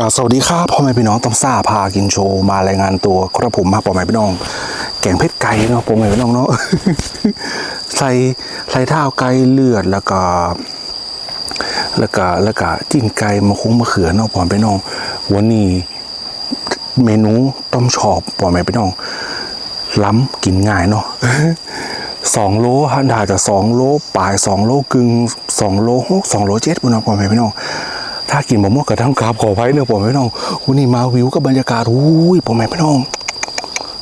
กล่าวสวัสดีครับพ่อแม่พี่น้องต้องซาพากินโชว์มารายงานตัวครับผมมาพ่อแม่พี่น้อง แกงเพชรไก่เนาะพ่อแม่พี่น้องเนาะใส่ใส่เท้าไก่เลือดแล้วก็ แล้วก็แล้วก็จิ้นไก่มะคุ้งมะเขือเนาะพ่อแม่พี่น้อง วันนี้เมนูต้มชอบพ่อแม่พี่น้อง ล้ำกินง่ายเนาะสองโลฮะดาจะสองโลปลายสองโลกึ่งสองโลหกสองโลเจ็ดพี่น้องพ่อแม่พี่น้อง ถ้ากินบะม่วงกระทั่งกราบขอไว้เนอะพ่อแม่พี่น้องวันนี้มาวิวกับบรรยากาศอุ้ยพ่อแม่พี่น้อง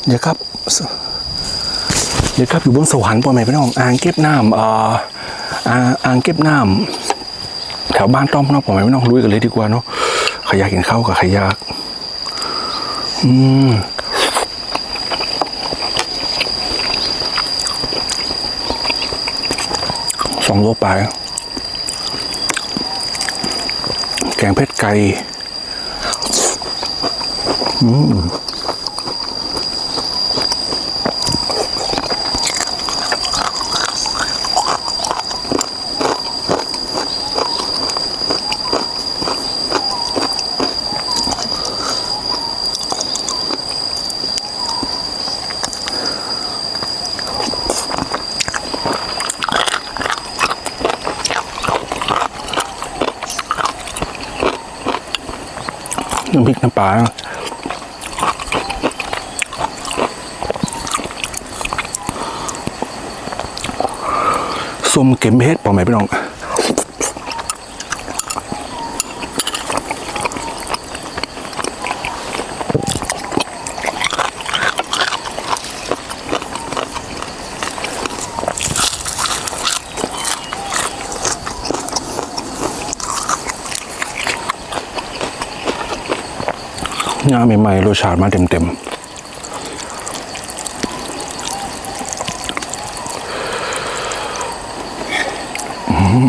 เดี๋ยวครับเดี๋ยวครับอยู่บนสวรรค์พ่อแม่พี่น้อง อ่างเก็บน้ำอ่ออ่าอ่างเก็บน้ำแถวบ้านต้อมเนาะพ่อแม่พี่น้องลุยกันเลยดีกว่าเนาะใครอยากกินข้าวกับใครอยากอืมสองโลไป แกงเพชรไก่ อืม น้ำพริกน้ำปลาส้มเก็มเพชรบอกไหมพี่น้อง ใหม่ๆรสชาติมาเต็มๆอืม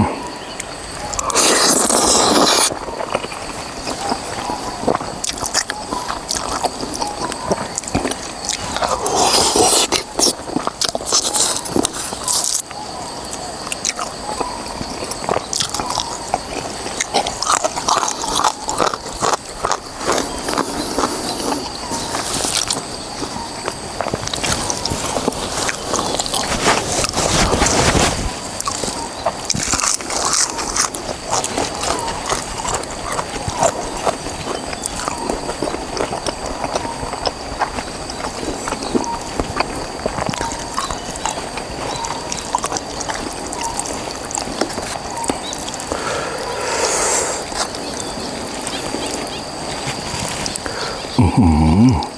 เ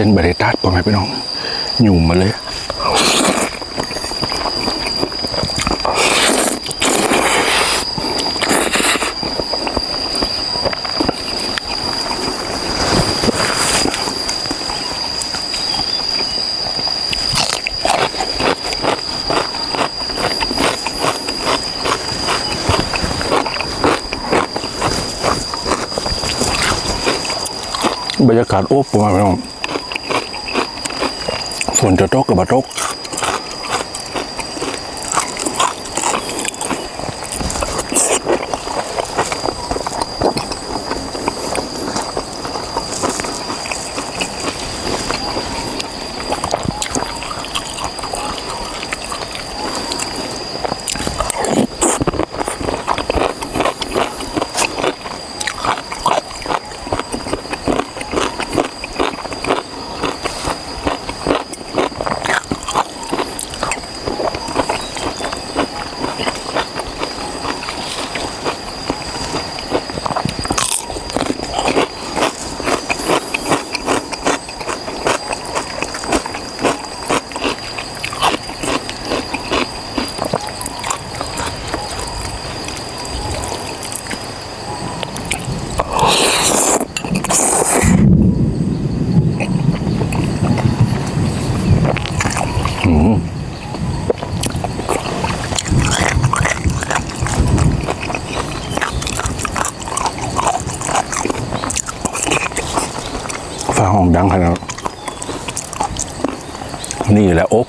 ส้นบริตัดบอกไหมพี่น้องหยุ่มมาเลยบรรยากาศโอบปมาณพี่น้อง ฝนจะตกกับมาตก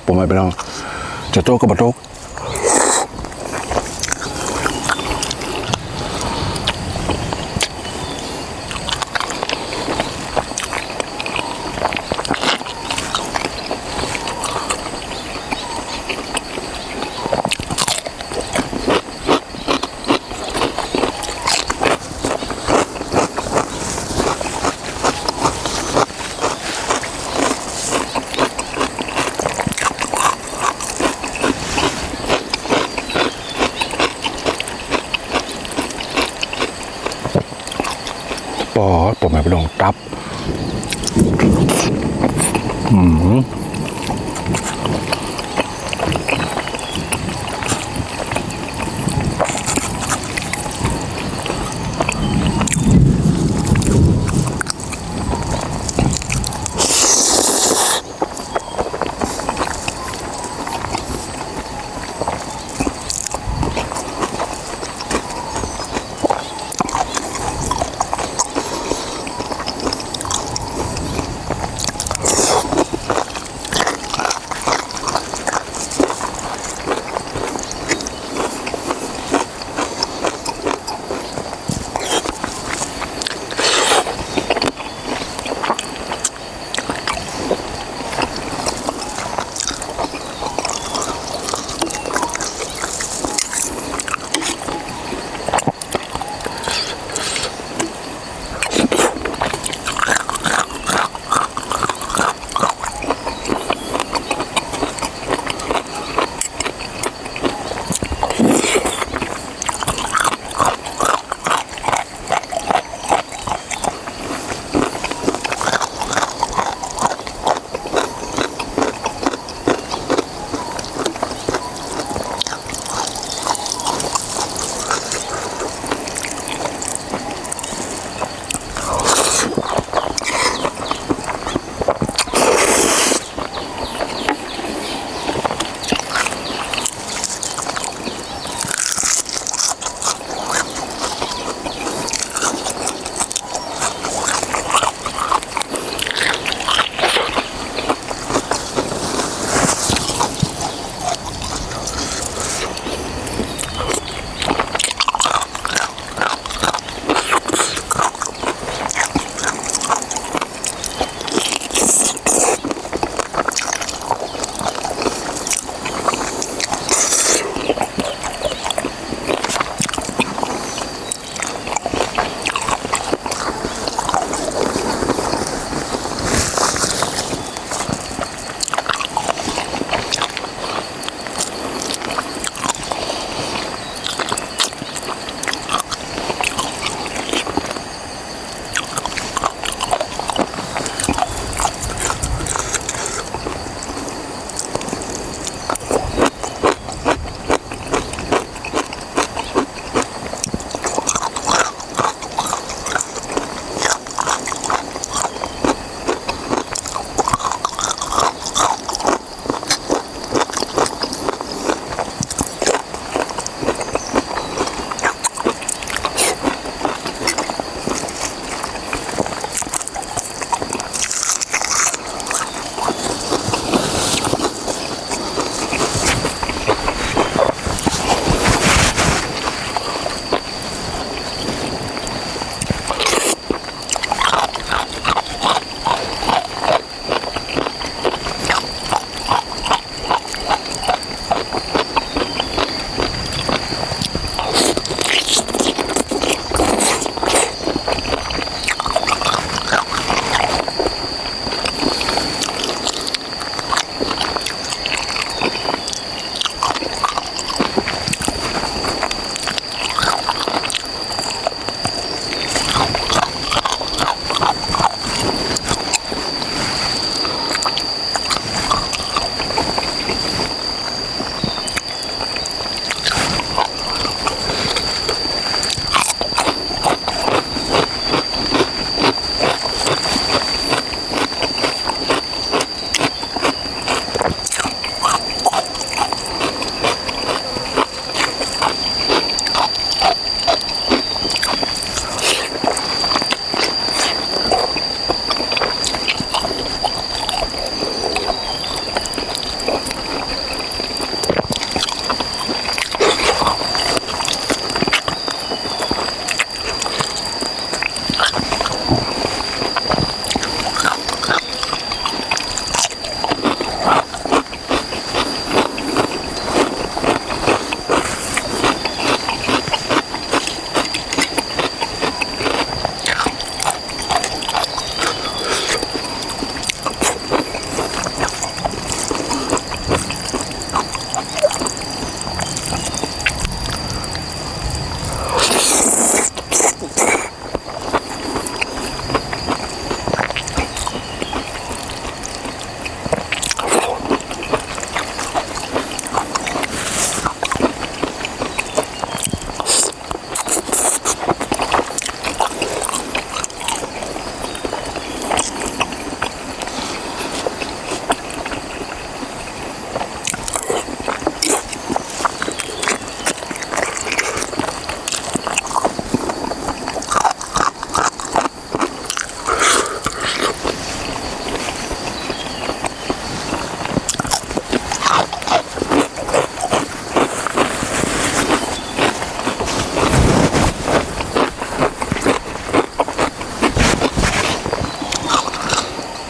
ผมไม่ไปน้องจะโต๊ะก็บะโต๊ะ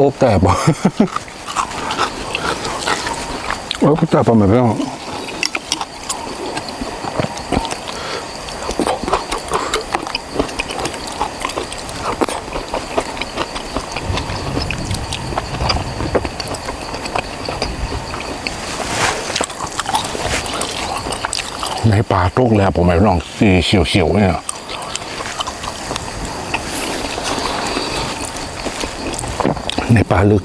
โอ้แต่บ่โอ้แต่ปลาหมึกพี่น้ในป่าตุกแล้วผมไม่น้องสีเขียวๆเนี่ย ในป่าลึก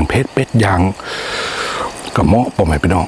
งเพชรเป็ดยางกับหม้อปอมไหมพี่น้อง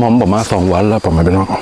มอมบอกมาสองวันแล้วปอมไหมพี่น้องปิ้งเงิ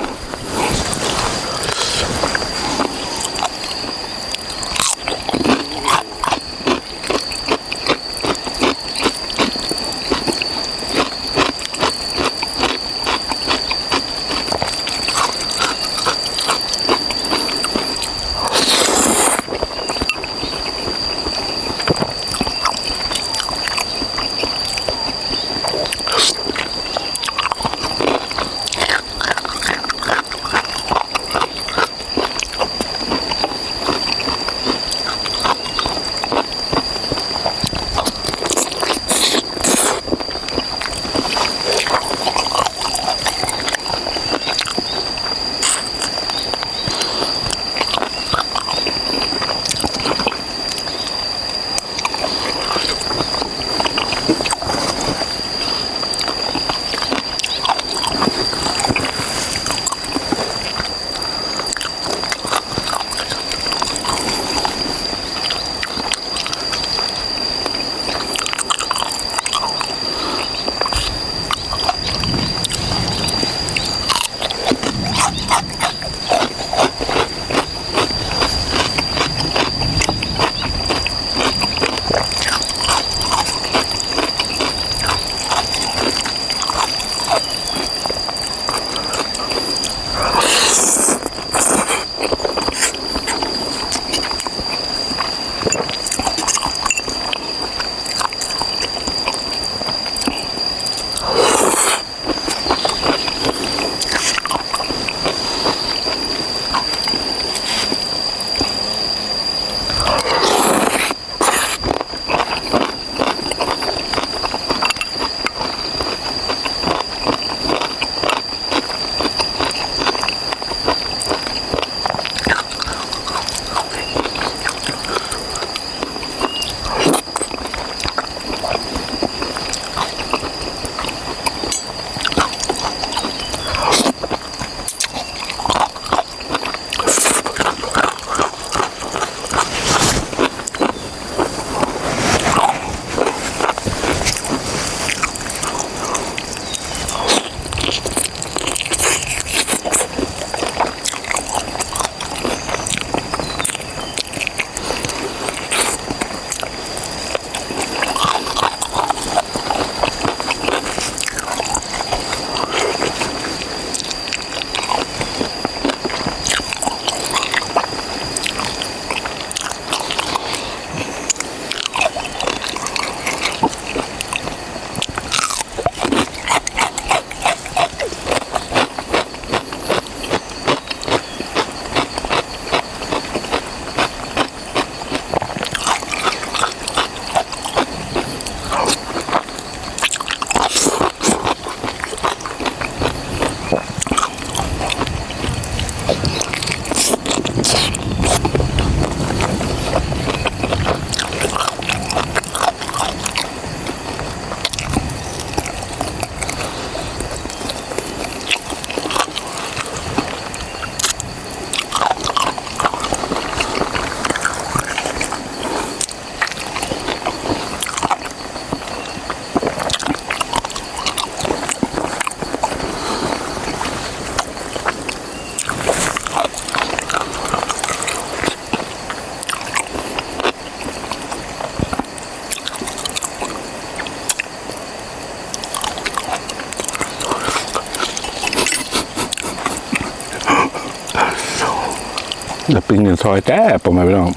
นซอยแต่ผมไมาณพี่น้อง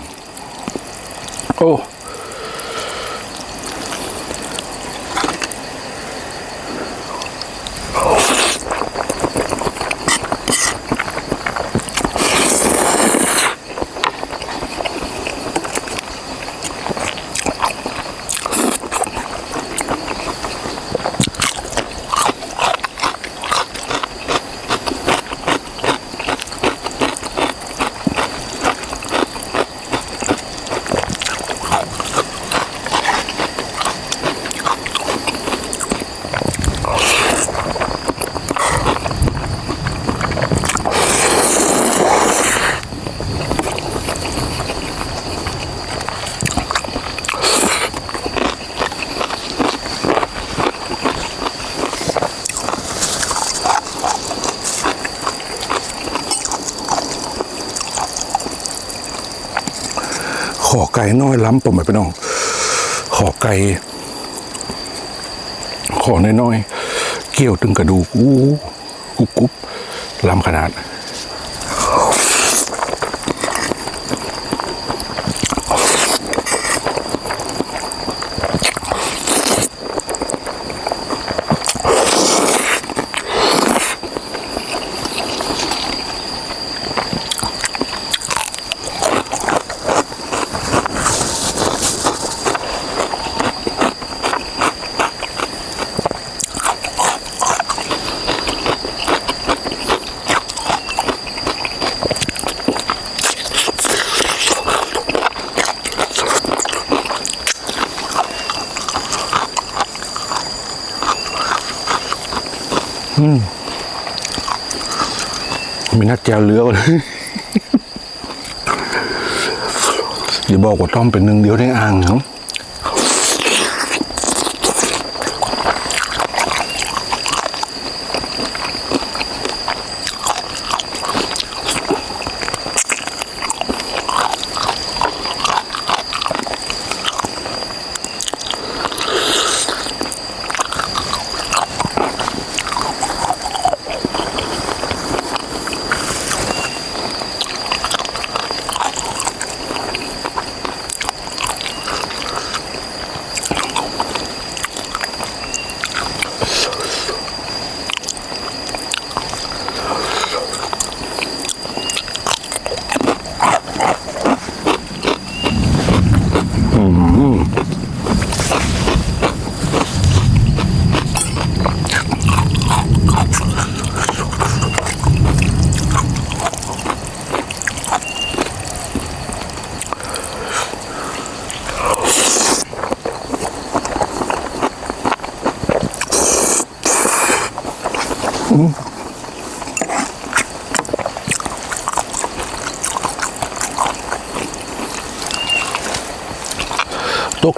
โอ้ ข อยล้ำผมไปพี่น้องขอไก่ขอน้อยๆเกี่ยวตึงกระดูกอู้กุ๊บกุบล้ำขนาด แจวเรือเลยอย่าบอกว่าต้อมเป็นหนึ่งเดียวในอ่างนะครับ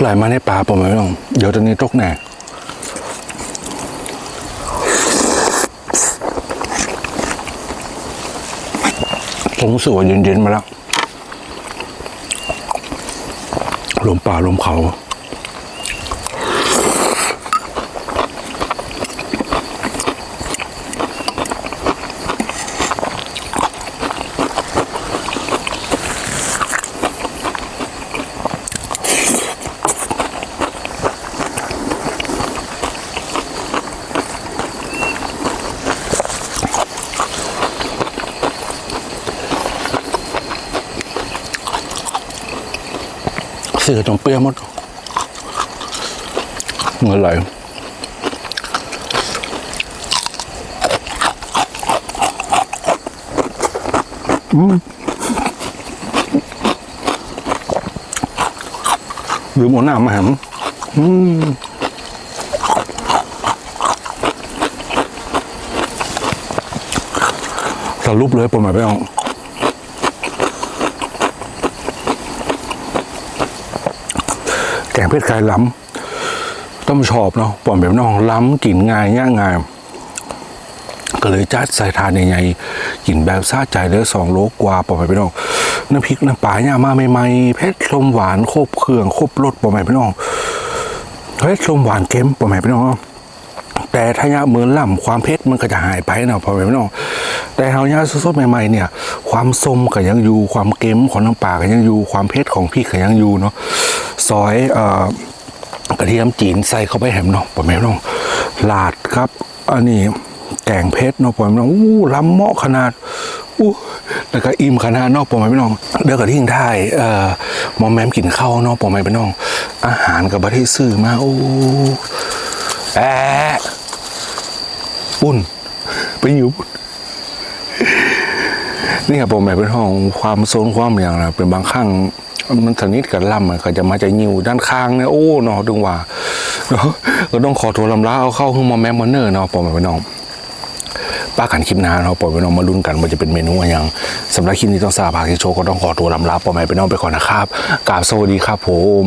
ไหลมาในป่าผมไม่ต้องเดี๋ยวตอนนี้ตกแน่ผมรู้สึกว่าเย็นๆมาแล้ว ลมป่าลมเขา เสือจงเปรี้ยวหมดเงินไหลหรือหมอหน้ามาหมอืมสรุปเลยผมหมายไปเอา แกงเพชรไก่ล้ำต้องชอบเนาะปอมแบบน้องล้ำกินง่ายย่างง่าย ก็เลยจัดใส่ทานใหญ่ๆกินแบบซาใจเลยสองโลกว่าปอมไปพี่น้องน้ำพริกน้ำปลาเนี่ยมาใหม่ๆเพชรลมหวานครบเครื่องครบรสปอมไปพี่น้องเพชรลมหวานเค็มปอมไปพี่น้องแต่ถ้ายาเมือนล่ำความเผ็ดมันก็จะหายไปเนาะพอไปเนาะแต่เฮายาสดๆใหม่ๆเนี่ย ความส้มก็ยังอยู่ความเค็มของน้ำปลาก็ยังอยู่ความเผ็ดของพริกก็ยังอยู่เนาะ ซอยอกระเทียมจีนใส่เข้าไปแหมเนาะพอไปเนาะลาดครับ อันนี้แกงเผ็ดเนาะพอไปเนาะอู้ล้ำเหมาะขนาดอู้แล้วก็อิ่มขนาดเนาะปอไม่น้องเดี๋ยวกับทิ้งท้ายเอ่อมอมแมมกินข้าวเนาะปอไม่น้อง อาหารกับบัตที่ซื้อมาโอ้แอะปุ่นไปอยู่ปุ่นนี่ครับผมหมายเป็นห้องความโซนความอย่างนะเป็นบางครั้ง มันสนิทกับล่ำมันก็จะมาจะยิวด้านข้างเนี่ยโอ้เนาะดึงว่าเนาะก็ต้องขอโทษลำลาเอาเข้าห้องมอแมมมอนเนอร์เนาะผมหมายเป็นน้องป้ากันคลิปหน้าเราะปล่อยไปน้องมาลุ้นกันว่าจะเป็นเมนูอะไรอย่างสำหรับคลิปนี้ต้องสาพาคิโชก็ต้องขอตัวลำลาปล่อยไปน้องไปก่อนนะครับกราบสวัสดีครับผม